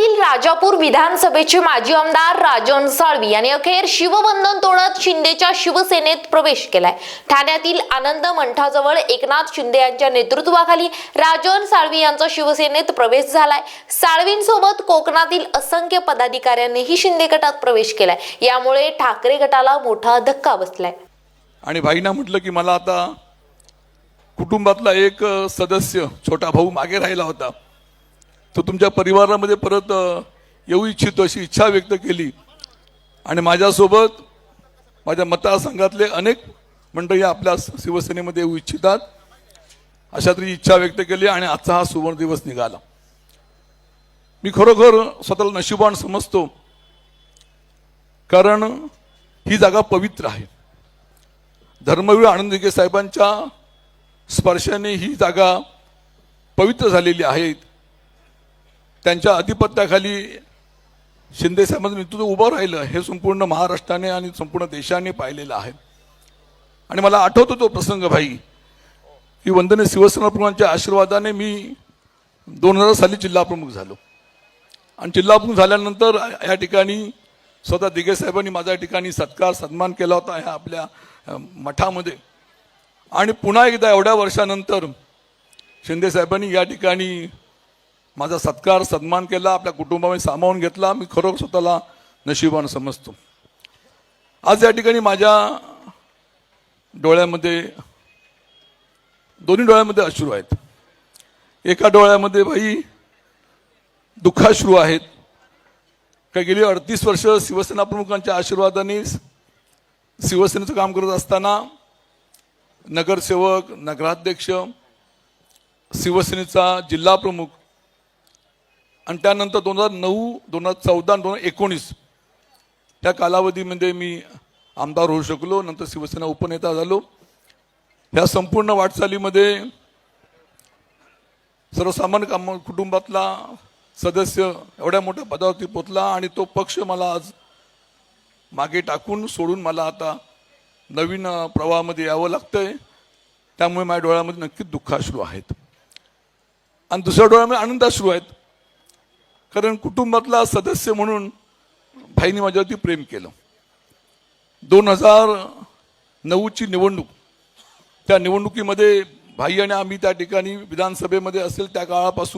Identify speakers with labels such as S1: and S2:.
S1: कोकणातील राजापूर विधानसभेचे माजी आमदार राजन साळवी यांनी अखेर शिवबंधन तोडत शिंदेच्या शिवसेनेत प्रवेश केलाय. ठाण्यातील आनंद मंठाजवळ एकनाथ शिंदे यांच्या नेतृत्वाखाली राजन साळवी यांचा शिवसेनेत प्रवेश झालाय. साळवींसोबत कोकणातील असंख्य पदाधिकाऱ्यांनीही शिंदे गटात प्रवेश केलाय. यामुळे ठाकरे गटाला मोठा धक्का बसलाय.
S2: आणि भाईना म्हटलं की मला आता कुटुंबातला एक सदस्य छोटा भाऊ मागे राहिला होता. तो तुमच्या परिवारामध्ये परत येऊ इच्छितो अशी इच्छा व्यक्त केली. आणि माझ्यासोबत माझ्या मतदारसंघातले अनेक मंडळी आपल्या शिवसेनेमध्ये येऊ इच्छितात अशा तरी इच्छा व्यक्त केली आणि आजचा हा सुवर्ण दिवस निघाला. मी खरोखर स्वतःला नशिबान समजतो कारण ही जागा पवित्र आहे. धर्मवीर आनंद साहेबांच्या स्पर्शाने ही जागा पवित्र झालेली आहे. त्यांच्या अधिपत्याखाली शिंदेसाहेबांचं नेतृत्व उभं राहिलं हे संपूर्ण महाराष्ट्राने आणि संपूर्ण देशाने पाहिलेलं आहे. आणि मला आठवतो तो प्रसंग भाई. की वंदने शिवसेना आशीर्वादाने मी दोन हजार साली जिल्हाप्रमुख झालो. आणि जिल्हाप्रमुख झाल्यानंतर या ठिकाणी स्वतः दिगे साहेबांनी माझ्या ठिकाणी सत्कार सन्मान केला होता ह्या आपल्या मठामध्ये. आणि पुन्हा एकदा एवढ्या वर्षानंतर शिंदेसाहेबांनी या ठिकाणी माझा सत्कार सन्मान केला आपल्या कुटुंबामध्ये सामावून घेतला मी खरोखर स्वतःला नशिबान समजतो. आज या ठिकाणी माझ्या डोळ्यामध्ये दोन्ही डोळ्यामध्ये अश्रू आहेत. एका डोळ्यामध्ये भाई दुःखाश्रू आहेत. का गेली अडतीस वर्ष शिवसेना प्रमुखांच्या आशीर्वादाने शिवसेनेचं काम करत असताना नगरसेवक नगराध्यक्ष शिवसेनेचा जिल्हा प्रमुख आणि त्यानंतर दोन हजार नऊ दोन हजार चौदा दोन हजार एकोणीस. त्या कालावधीमध्ये मी आमदार होऊ शकलो नंतर शिवसेना उपनेता झालो. ह्या संपूर्ण वाटचालीमध्ये सर्वसामान्य काम कुटुंबातला सदस्य एवढ्या मोठ्या पदावरती पोचला आणि तो पक्ष मला आज मागे टाकून सोडून मला आता नवीन प्रवाहामध्ये यावं लागतंय. त्यामुळे माझ्या डोळ्यामध्ये नक्कीच दुःखाश्रू आहेत. आणि दुसऱ्या डोळ्यामध्ये आनंदाश्रू आहेत. कारण कुटुंबातला सदस्य म्हणून भाईने माझ्यावरती प्रेम केलं. दोन हजार नऊची निवडणूक त्या निवडणुकीमध्ये भाई आणि आम्ही त्या ठिकाणी विधानसभेमध्ये असेल त्या काळापासून